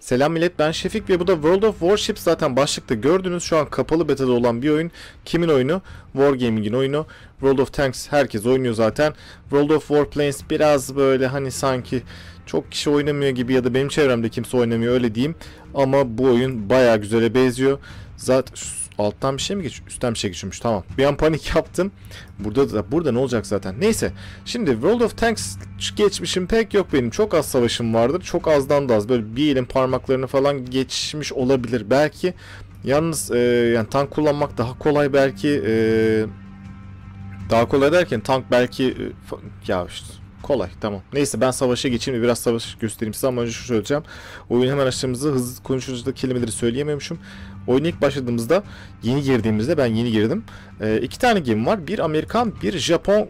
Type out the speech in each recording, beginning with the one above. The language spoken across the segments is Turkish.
Selam millet ben Şefik ve bu da World of Warships zaten başlıkta gördünüz şu an kapalı beta'da olan bir oyun. Kimin oyunu? Wargaming'in oyunu. World of Tanks herkes oynuyor zaten. World of Warplanes biraz böyle hani sanki çok kişi oynamıyor gibi ya da benim çevremde kimse oynamıyor öyle diyeyim. Ama bu oyun baya güzele benziyor. Zaten alttan bir şey mi geç üstten bir şey geçiyormuş tamam. Bir an panik yaptım. Burada da burada ne olacak zaten. Neyse. Şimdi World of Tanks geçmişim pek yok benim. Çok az savaşım vardır. Çok azdan da az. Böyle bir elin parmaklarını falan geçmiş olabilir belki. Yalnız e, yani tank kullanmak daha kolay belki e, daha kolay derken tank belki e, ya işte kolay tamam. Neyse ben savaşa geçeyim biraz savaş göstereyim size ama önce şu söyleyeceğim. Oyun hemen açtığımızda hızlı konuşunca kelimeleri söyleyemiyormuşum. Oyuna ilk başladığımızda yeni girdiğimizde ben yeni girdim. E, iki tane gemi var. Bir Amerikan bir Japon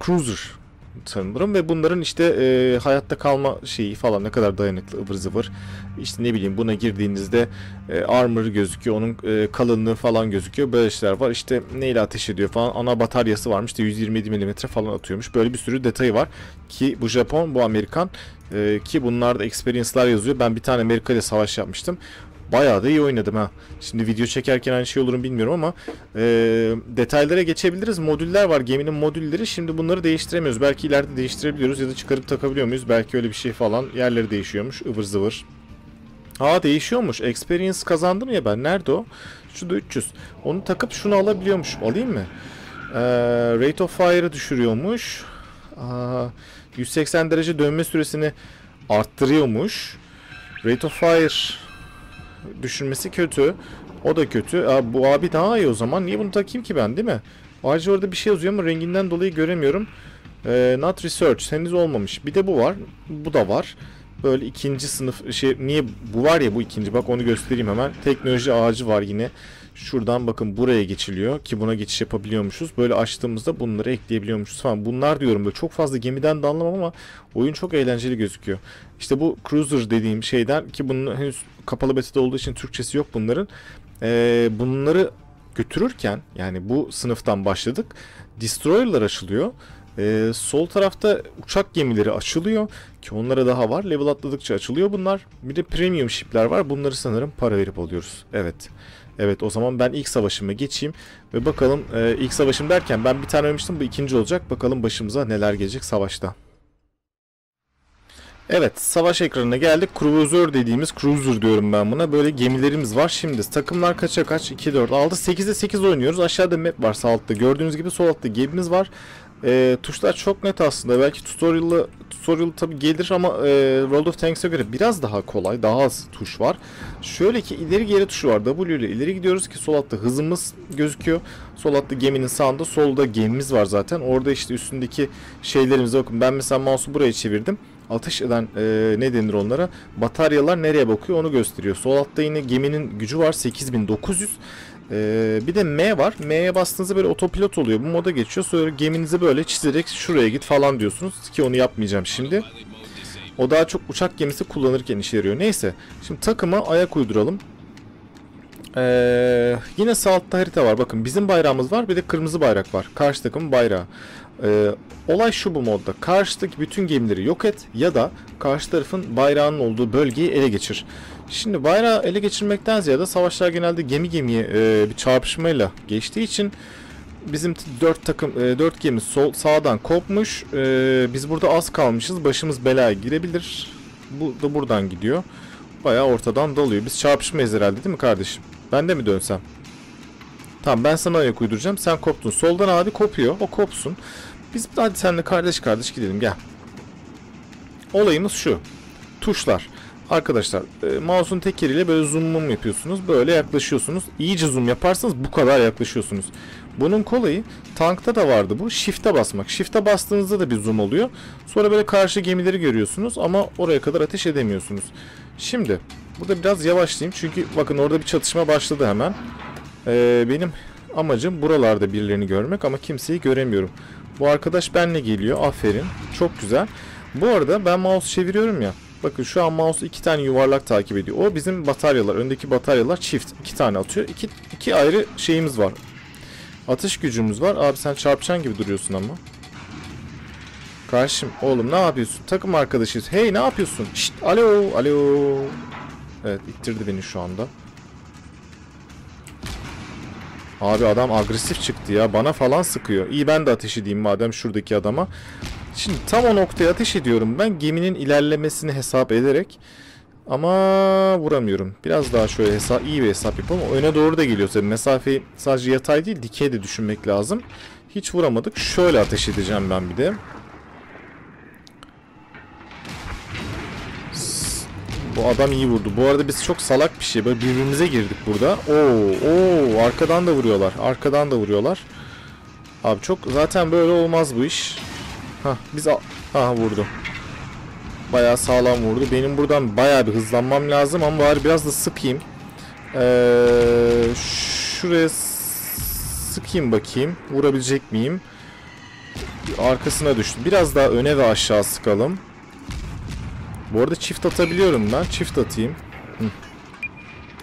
cruiser sanırım ve bunların işte e, hayatta kalma şeyi falan ne kadar dayanıklı ıvır zıvır. İşte ne bileyim buna girdiğinizde e, armor gözüküyor, onun e, kalınlığı falan gözüküyor. Böyle şeyler var. İşte neyle ateş ediyor falan. Ana bataryası varmış. İşte 127 mm falan atıyormuş. Böyle bir sürü detayı var. Ki bu Japon, bu Amerikan. E, ki bunlarda experience'lar yazıyor. Ben bir tane Amerika ile savaş yapmıştım. Bayağı da iyi oynadım ha. Şimdi video çekerken aynı şey olur mu bilmiyorum ama e, detaylara geçebiliriz. Modüller var. Geminin modülleri. Şimdi bunları değiştiremiyoruz. Belki ileride değiştirebiliyoruz ya da çıkarıp takabiliyor muyuz? Belki öyle bir şey falan. Yerleri değişiyormuş. ıvır zıvır. Aa değişiyormuş. Experience kazandım ya ben. Nerede o? Şu da 300. Onu takıp şunu alabiliyormuş. Alayım mı? Ee, rate of fire'ı düşürüyormuş. Aa, 180 derece dönme süresini arttırıyormuş. Rate of fire düşürmesi kötü. O da kötü. Aa, bu abi daha iyi o zaman. Niye bunu takayım ki ben değil mi? Ayrıca orada bir şey yazıyor ama renginden dolayı göremiyorum. Ee, not research. Henüz olmamış. Bir de bu var. Bu da var. Böyle ikinci sınıf şey niye bu var ya bu ikinci bak onu göstereyim hemen. Teknoloji ağacı var yine. Şuradan bakın buraya geçiliyor ki buna geçiş yapabiliyormuşuz. Böyle açtığımızda bunları ekleyebiliyormuşuz falan. Bunlar diyorum böyle çok fazla gemiden de anlamam ama oyun çok eğlenceli gözüküyor. İşte bu cruiser dediğim şeyden ki bunun henüz kapalı beta'da olduğu için Türkçesi yok bunların. Ee, bunları götürürken yani bu sınıftan başladık. Destroyer'lar açılıyor. Ee, sol tarafta uçak gemileri açılıyor ki onlara daha var. Level atladıkça açılıyor bunlar. Bir de premium ship'ler var. Bunları sanırım para verip alıyoruz. Evet. Evet o zaman ben ilk savaşıma geçeyim ve bakalım e, ilk savaşım derken ben bir tane ölmüştüm bu ikinci olacak. Bakalım başımıza neler gelecek savaşta. Evet savaş ekranına geldik. Cruiser dediğimiz cruiser diyorum ben buna. Böyle gemilerimiz var. Şimdi takımlar kaça kaç? 2, 4, 6, 8'de 8 oynuyoruz. Aşağıda map var sağ altta. Gördüğünüz gibi sol altta gemimiz var. E, tuşlar çok net aslında. Belki tutorial'ı tutorial tabi gelir ama e, World of Tanks'e göre biraz daha kolay. Daha az tuş var. Şöyle ki ileri geri tuşu var. W ile ileri gidiyoruz ki sol altta hızımız gözüküyor. Sol altta geminin sağında solda gemimiz var zaten. Orada işte üstündeki şeylerimize bakın. Ben mesela mouse'u buraya çevirdim atış eden e, ne denir onlara bataryalar nereye bakıyor onu gösteriyor. Sol altta yine geminin gücü var 8900 ee, bir de M var. M'ye bastığınızda böyle otopilot oluyor. Bu moda geçiyor. Sonra geminizi böyle çizerek şuraya git falan diyorsunuz. Ki onu yapmayacağım şimdi. O daha çok uçak gemisi kullanırken işe yarıyor. Neyse. Şimdi takıma ayak uyduralım. Ee, yine sağ altta harita var. Bakın bizim bayrağımız var. Bir de kırmızı bayrak var. Karşı takımın bayrağı. Ee, olay şu bu modda. Karşıdaki bütün gemileri yok et ya da karşı tarafın bayrağının olduğu bölgeyi ele geçir. Şimdi bayrağı ele geçirmekten ziyade savaşlar genelde gemi gemiye e, bir çarpışmayla geçtiği için bizim dört takım e, dört gemi sol sağdan kopmuş. E, biz burada az kalmışız. Başımız belaya girebilir. Bu da buradan gidiyor. Bayağı ortadan dalıyor. Biz çarpışmayız herhalde değil mi kardeşim? Ben de mi dönsem? Tamam ben sana ayak uyduracağım. Sen koptun. Soldan abi kopuyor. O kopsun. Biz hadi seninle kardeş kardeş gidelim gel. Olayımız şu. Tuşlar. Arkadaşlar e, mouse'un tek yeriyle böyle zoom yapıyorsunuz. Böyle yaklaşıyorsunuz. İyice zoom yaparsanız bu kadar yaklaşıyorsunuz. Bunun kolayı tankta da vardı bu. Shift'e basmak. Shift'e bastığınızda da bir zoom oluyor. Sonra böyle karşı gemileri görüyorsunuz ama oraya kadar ateş edemiyorsunuz. Şimdi burada biraz yavaşlayayım çünkü bakın orada bir çatışma başladı hemen. Ee, benim amacım buralarda birilerini görmek ama kimseyi göremiyorum. Bu arkadaş benle geliyor. Aferin. Çok güzel. Bu arada ben mouse çeviriyorum ya. Bakın şu an mouse iki tane yuvarlak takip ediyor. O bizim bataryalar. Öndeki bataryalar çift. iki tane atıyor. İki, iki ayrı şeyimiz var. Atış gücümüz var. Abi sen çarpışan gibi duruyorsun ama. Karşım oğlum ne yapıyorsun? Takım arkadaşıyız. Hey ne yapıyorsun? Şşt alo alo. Evet ittirdi beni şu anda. Abi adam agresif çıktı ya. Bana falan sıkıyor. İyi ben de ateş edeyim madem şuradaki adama. Şimdi tam o noktaya ateş ediyorum ben. Geminin ilerlemesini hesap ederek. Ama vuramıyorum. Biraz daha şöyle hesap, iyi bir hesap yapalım. Öne doğru da geliyor tabii. Mesafeyi sadece yatay değil dikey de düşünmek lazım. Hiç vuramadık. Şöyle ateş edeceğim ben bir de. Bu adam iyi vurdu. Bu arada biz çok salak bir şey. Böyle birbirimize girdik burada. Oo, oo, arkadan da vuruyorlar. Arkadan da vuruyorlar. Abi çok zaten böyle olmaz bu iş. Hah biz ha vurdu. Bayağı sağlam vurdu. Benim buradan bayağı bir hızlanmam lazım ama bari biraz da sıkayım. Ee, şuraya sıkayım bakayım. Vurabilecek miyim? Arkasına düştü. Biraz daha öne ve aşağı sıkalım. Bu arada çift atabiliyorum ben. Çift atayım. Hı.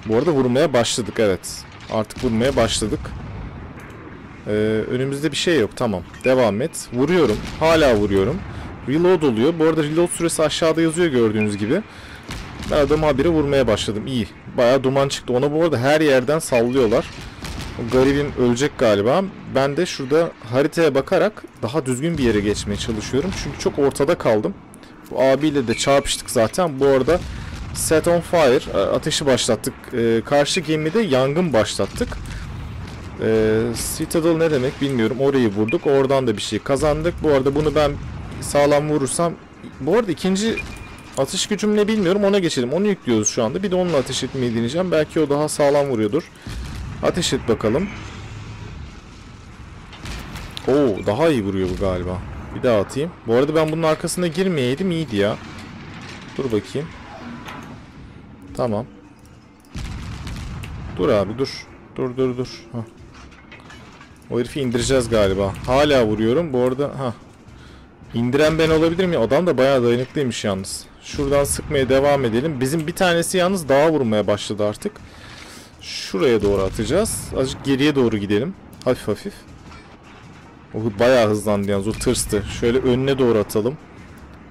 Bu arada vurmaya başladık evet. Artık vurmaya başladık. Ee, önümüzde bir şey yok. Tamam. Devam et. Vuruyorum. Hala vuruyorum. Reload oluyor. Bu arada reload süresi aşağıda yazıyor gördüğünüz gibi. Ben adamı habire vurmaya başladım. İyi. Bayağı duman çıktı. Ona bu arada her yerden sallıyorlar. O garibim ölecek galiba. Ben de şurada haritaya bakarak daha düzgün bir yere geçmeye çalışıyorum. Çünkü çok ortada kaldım. Bu abiyle de çarpıştık zaten. Bu arada set on fire ateşi başlattık. Ee, karşı gemide yangın başlattık. Ee, Citadel ne demek bilmiyorum. Orayı vurduk. Oradan da bir şey kazandık. Bu arada bunu ben sağlam vurursam bu arada ikinci atış gücüm ne bilmiyorum ona geçelim. Onu yüklüyoruz şu anda. Bir de onunla ateş etmeyi deneyeceğim. Belki o daha sağlam vuruyordur. Ateş et bakalım. Oo daha iyi vuruyor bu galiba. Bir daha atayım. Bu arada ben bunun arkasına girmeyeydim iyiydi ya. Dur bakayım. Tamam. Dur abi dur. Dur dur dur. Hah. O herifi indireceğiz galiba. Hala vuruyorum. Bu arada ha. İndiren ben olabilir mi? Adam da bayağı dayanıklıymış yalnız. Şuradan sıkmaya devam edelim. Bizim bir tanesi yalnız dağa vurmaya başladı artık. Şuraya doğru atacağız. Azıcık geriye doğru gidelim. Hafif hafif. O bayağı hızlandı yalnız. O tırstı. Şöyle önüne doğru atalım.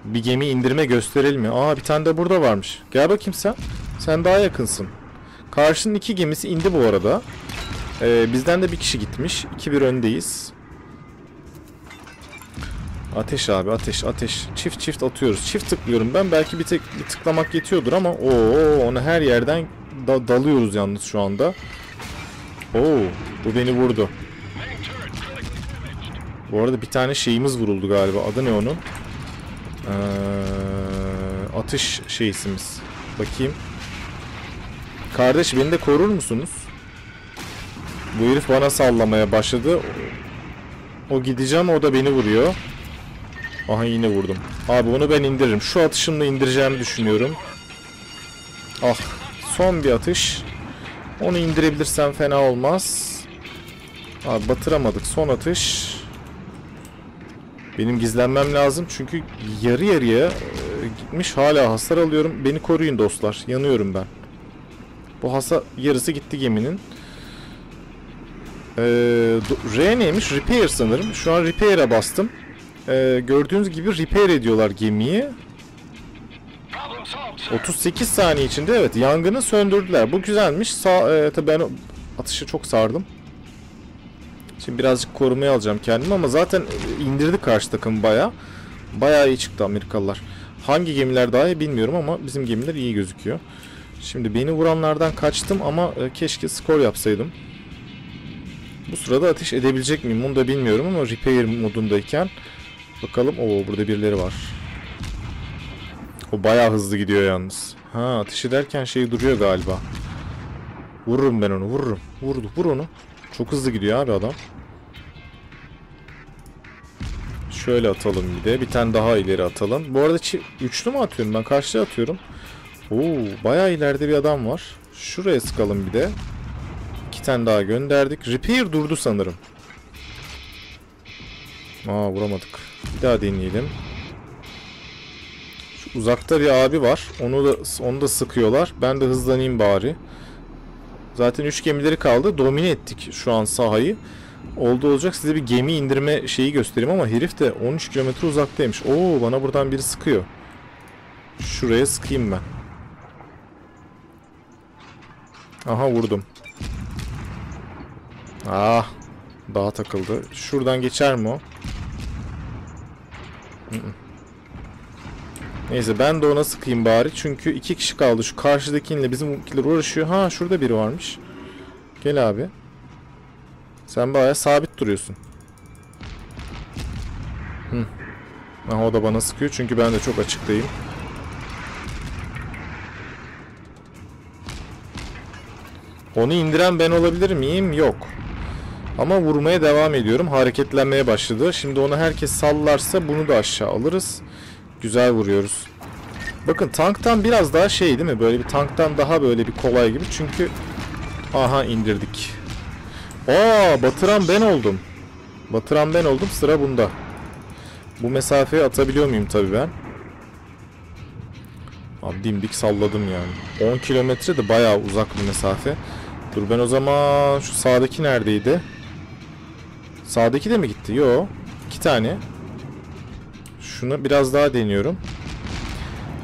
Bir gemi indirme gösterelim mi? Aa bir tane de burada varmış. Gel bakayım sen. Sen daha yakınsın. Karşının iki gemisi indi bu arada. Ee, bizden de bir kişi gitmiş. 2-1 öndeyiz. Ateş abi ateş ateş. Çift çift atıyoruz. Çift tıklıyorum ben. Belki bir, tek, bir tıklamak yetiyordur ama o onu her yerden da dalıyoruz yalnız şu anda. Oo bu beni vurdu. Bu arada bir tane şeyimiz vuruldu galiba. Adı ne onun? Ee, atış şeysimiz. Bakayım. Kardeş beni de korur musunuz? Bu herif bana sallamaya başladı. O gideceğim o da beni vuruyor. Aha yine vurdum. Abi onu ben indiririm. Şu atışımla indireceğimi düşünüyorum. Ah. Son bir atış. Onu indirebilirsem fena olmaz. Abi batıramadık. Son atış. Benim gizlenmem lazım çünkü yarı yarıya e, gitmiş hala hasar alıyorum. Beni koruyun dostlar. Yanıyorum ben. Bu hasar yarısı gitti geminin. Ee, R neymiş? Repair sanırım. Şu an Repair'e bastım. Ee, gördüğünüz gibi repair ediyorlar gemiyi. 38 saniye içinde evet yangını söndürdüler. Bu güzelmiş. Sağ, e, tabii ben atışı çok sardım. Şimdi birazcık korumaya alacağım kendimi ama zaten indirdi karşı takım baya. Baya iyi çıktı Amerikalılar. Hangi gemiler daha iyi bilmiyorum ama bizim gemiler iyi gözüküyor. Şimdi beni vuranlardan kaçtım ama e, keşke skor yapsaydım. Bu sırada ateş edebilecek miyim onu da bilmiyorum ama repair modundayken bakalım. Oo burada birileri var. O bayağı hızlı gidiyor yalnız. Ha ateş ederken şey duruyor galiba. Vururum ben onu vururum. Vurdu vur onu. Çok hızlı gidiyor abi adam. Şöyle atalım bir de. Bir tane daha ileri atalım. Bu arada üçlü mü atıyorum? Ben karşıya atıyorum. Oo, bayağı ileride bir adam var. Şuraya sıkalım bir de. Tane daha gönderdik. Repair durdu sanırım. Aa vuramadık. Bir daha deneyelim. Şu uzakta bir abi var. Onu da onu da sıkıyorlar. Ben de hızlanayım bari. Zaten 3 gemileri kaldı. Domine ettik şu an sahayı. Oldu olacak size bir gemi indirme şeyi göstereyim ama herif de 13 kilometre uzaktaymış. Oo bana buradan biri sıkıyor. Şuraya sıkayım ben. Aha vurdum. Ah. Dağa takıldı. Şuradan geçer mi o? Neyse ben de ona sıkayım bari. Çünkü iki kişi kaldı. Şu karşıdakiyle bizimkiler uğraşıyor. Ha şurada biri varmış. Gel abi. Sen baya sabit duruyorsun. Hı. Aha o da bana sıkıyor çünkü ben de çok açıktayım. Onu indiren ben olabilir miyim? Yok. Ama vurmaya devam ediyorum. Hareketlenmeye başladı. Şimdi onu herkes sallarsa bunu da aşağı alırız. Güzel vuruyoruz. Bakın tanktan biraz daha şey değil mi? Böyle bir tanktan daha böyle bir kolay gibi. Çünkü aha indirdik. Aa batıran ben oldum. Batıran ben oldum. Sıra bunda. Bu mesafeyi atabiliyor muyum tabii ben? Abi dimdik salladım yani. 10 kilometre de bayağı uzak bir mesafe. Dur ben o zaman şu sağdaki neredeydi? Sağdaki de mi gitti? Yo. iki tane. Şunu biraz daha deniyorum.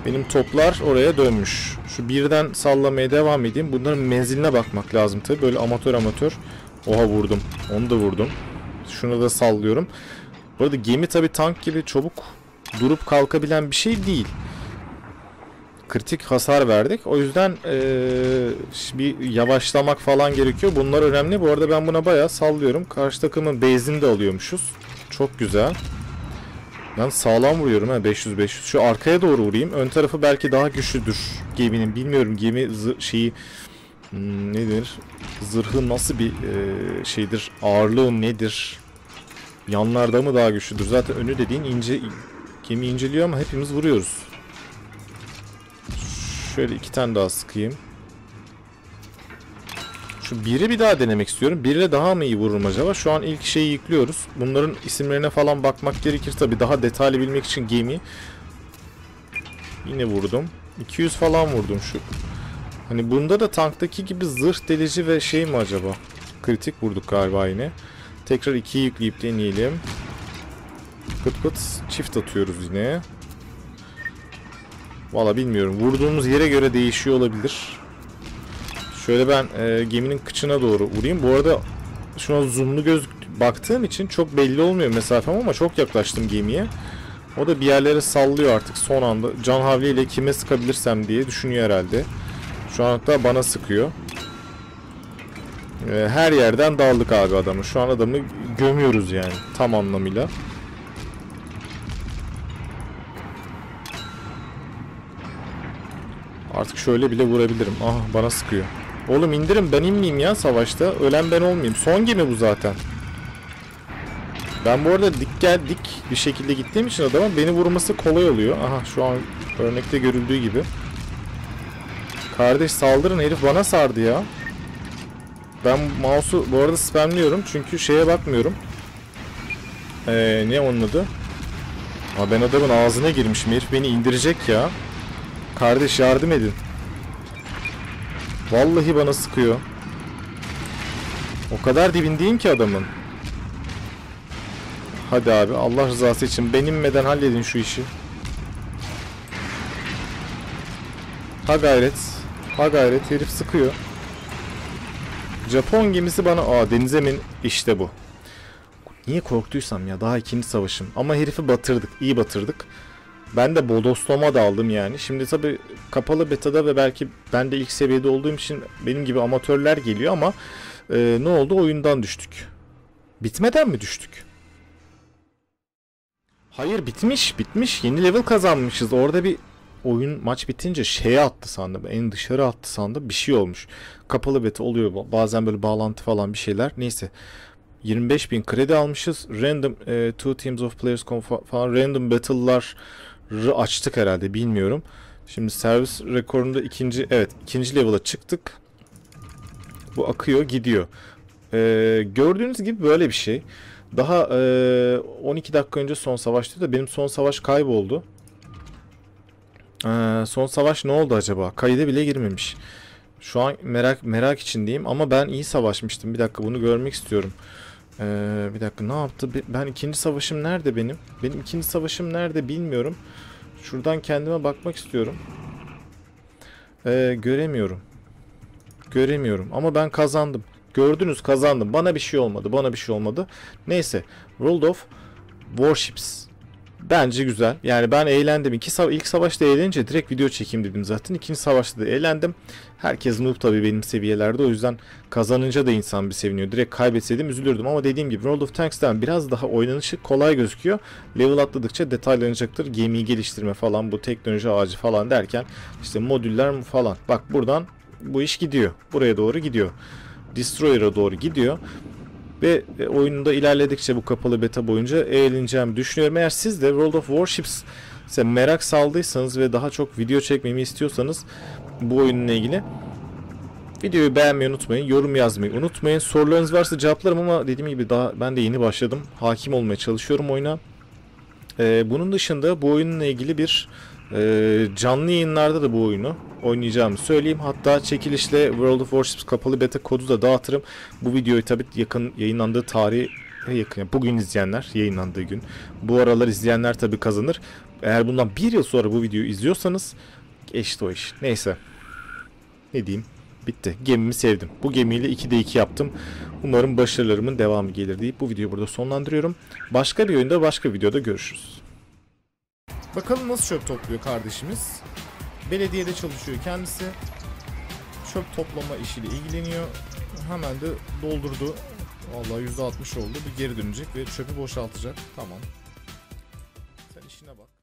Benim toplar oraya dönmüş. Şu birden sallamaya devam edeyim. Bunların menziline bakmak lazım tabi. Böyle amatör amatör. Oha vurdum. Onu da vurdum. Şunu da sallıyorum. Bu arada gemi tabi tank gibi çabuk durup kalkabilen bir şey değil. Kritik hasar verdik. O yüzden ee, bir yavaşlamak falan gerekiyor. Bunlar önemli. Bu arada ben buna bayağı sallıyorum. Karşı takımın base'ini de alıyormuşuz. Çok güzel. Ben sağlam vuruyorum ha 500-500. Şu arkaya doğru vurayım. Ön tarafı belki daha güçlüdür geminin. Bilmiyorum gemi şeyi hmm, nedir? Zırhı nasıl bir e, şeydir? Ağırlığı nedir? Yanlarda mı daha güçlüdür? Zaten önü dediğin ince gemi inceliyor ama hepimiz vuruyoruz. Şöyle iki tane daha sıkayım. Şu biri bir daha denemek istiyorum. Biriyle daha mı iyi vururum acaba? Şu an ilk şeyi yüklüyoruz. Bunların isimlerine falan bakmak gerekir tabi. Daha detaylı bilmek için gemi. Yine vurdum. 200 falan vurdum şu. Hani bunda da tanktaki gibi zırh delici ve şey mi acaba? Kritik vurduk galiba yine. Tekrar 2'yi yükleyip deneyelim. Pıt pıt çift atıyoruz yine. Valla bilmiyorum. Vurduğumuz yere göre değişiyor olabilir. Şöyle ben e, geminin kıçına doğru vurayım. Bu arada şuna zoomlu göz baktığım için çok belli olmuyor mesafem ama çok yaklaştım gemiye. O da bir yerlere sallıyor artık son anda. Can havliyle kime sıkabilirsem diye düşünüyor herhalde. Şu an hatta bana sıkıyor. E, her yerden daldık abi adamı. Şu an adamı gömüyoruz yani tam anlamıyla. Artık şöyle bile vurabilirim. Ah bana sıkıyor. Oğlum indirin ben inmeyeyim ya savaşta. Ölen ben olmayayım. Son gemi bu zaten. Ben bu arada dik gel dik bir şekilde gittiğim için adama beni vurması kolay oluyor. Aha şu an örnekte görüldüğü gibi. Kardeş saldırın herif bana sardı ya. Ben mouse'u bu arada spamliyorum çünkü şeye bakmıyorum. Ee, ne onun adı? Aa, ben adamın ağzına girmişim herif beni indirecek ya. Kardeş yardım edin. Vallahi bana sıkıyor. O kadar dibindeyim ki adamın. Hadi abi Allah rızası için benimmeden halledin şu işi. Ha gayret. Ha gayret herif sıkıyor. Japon gemisi bana aa denize min işte bu. Niye korktuysam ya daha ikinci savaşım. Ama herifi batırdık. iyi batırdık. Ben de bodoslama da aldım yani. Şimdi tabi kapalı betada ve belki ben de ilk seviyede olduğum için benim gibi amatörler geliyor ama e, ne oldu? Oyundan düştük. Bitmeden mi düştük? Hayır bitmiş bitmiş. Yeni level kazanmışız. Orada bir oyun maç bitince şeye attı sandım. En dışarı attı sandım. Bir şey olmuş. Kapalı beta oluyor. Bazen böyle bağlantı falan bir şeyler. Neyse. 25 bin kredi almışız. Random e, two teams of players falan random battle'lar açtık herhalde bilmiyorum. Şimdi servis rekorunda ikinci evet ikinci level'a çıktık. Bu akıyor gidiyor. Ee, gördüğünüz gibi böyle bir şey. Daha e, 12 dakika önce son savaştı da benim son savaş kayboldu. Ee, son savaş ne oldu acaba? Kayda bile girmemiş. Şu an merak merak içindeyim ama ben iyi savaşmıştım. Bir dakika bunu görmek istiyorum. Ee, bir dakika ne yaptı? Ben ikinci savaşım nerede benim? Benim ikinci savaşım nerede bilmiyorum. Şuradan kendime bakmak istiyorum. Ee, göremiyorum. göremiyorum ama ben kazandım. Gördünüz kazandım. Bana bir şey olmadı. Bana bir şey olmadı. Neyse. World of Warships. Bence güzel. Yani ben eğlendim. İki sava ilk savaşta eğlenince direkt video çekeyim dedim zaten. İkinci savaşta da eğlendim. Herkes noob tabii benim seviyelerde. O yüzden kazanınca da insan bir seviniyor. Direkt kaybetseydim üzülürdüm. Ama dediğim gibi World of Tanks'ten biraz daha oynanışı kolay gözüküyor. Level atladıkça detaylanıcaktır. Gemiyi geliştirme falan bu teknoloji ağacı falan derken işte modüller falan. Bak buradan bu iş gidiyor. Buraya doğru gidiyor. Destroyer'a doğru gidiyor. Ve e, oyunda ilerledikçe bu kapalı beta boyunca eğleneceğimi düşünüyorum. Eğer siz de World of Warships ise merak saldıysanız ve daha çok video çekmemi istiyorsanız bu oyunla ilgili videoyu beğenmeyi unutmayın. Yorum yazmayı unutmayın. Sorularınız varsa cevaplarım ama dediğim gibi daha ben de yeni başladım. Hakim olmaya çalışıyorum oyuna. Ee, bunun dışında bu oyunla ilgili bir e, canlı yayınlarda da bu oyunu oynayacağımı söyleyeyim. Hatta çekilişle World of Warships kapalı beta kodu da dağıtırım. Bu videoyu tabii yakın yayınlandığı tarihe yakın. Bugün izleyenler yayınlandığı gün. Bu aralar izleyenler tabii kazanır. Eğer bundan bir yıl sonra bu videoyu izliyorsanız eşit o iş. Neyse. Ne diyeyim? Bitti. Gemimi sevdim. Bu gemiyle 2'de 2 yaptım. Umarım başarılarımın devamı gelir deyip bu videoyu burada sonlandırıyorum. Başka bir oyunda başka videoda görüşürüz. Bakalım nasıl çöp topluyor kardeşimiz. Belediyede çalışıyor kendisi. Çöp toplama işiyle ilgileniyor. Hemen de doldurdu. Vallahi %60 oldu. Bir geri dönecek ve çöpü boşaltacak. Tamam.